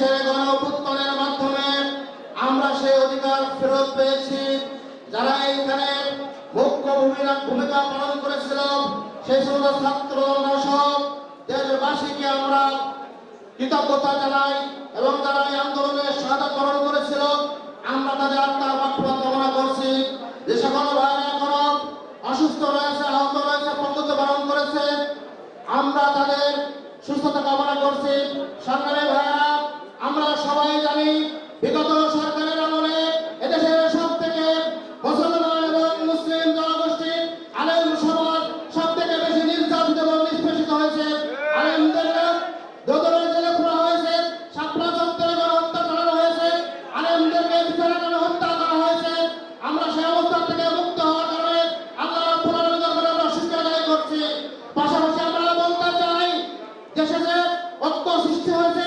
দেশের গণ অভ্যুত্থানের মাধ্যমে আমরা সেই অধিকার ফেরত পেয়েছি। যারা এইখানে মুখ্য ভূমিকা ভূমিকা পালন করেছিল, সেই সমস্ত ছাত্র দর্শক দেশবাসীকে আমরা কৃতজ্ঞতা জানাই এবং যারা এই আন্দোলনে সহায়তা গ্রহণ করেছিল, আমরা তাদের আত্মার মাত্রা কামনা করছি। যে সকল ভাইরা এখনও অসুস্থ রয়েছে, আহত রয়েছে পঙ্গুত্ব বরণ করেছে, আমরা তাদের সুস্থতা কামনা করছি। সরকারের সংগ্রামী দেশে যে অত্য সৃষ্টি হয়েছে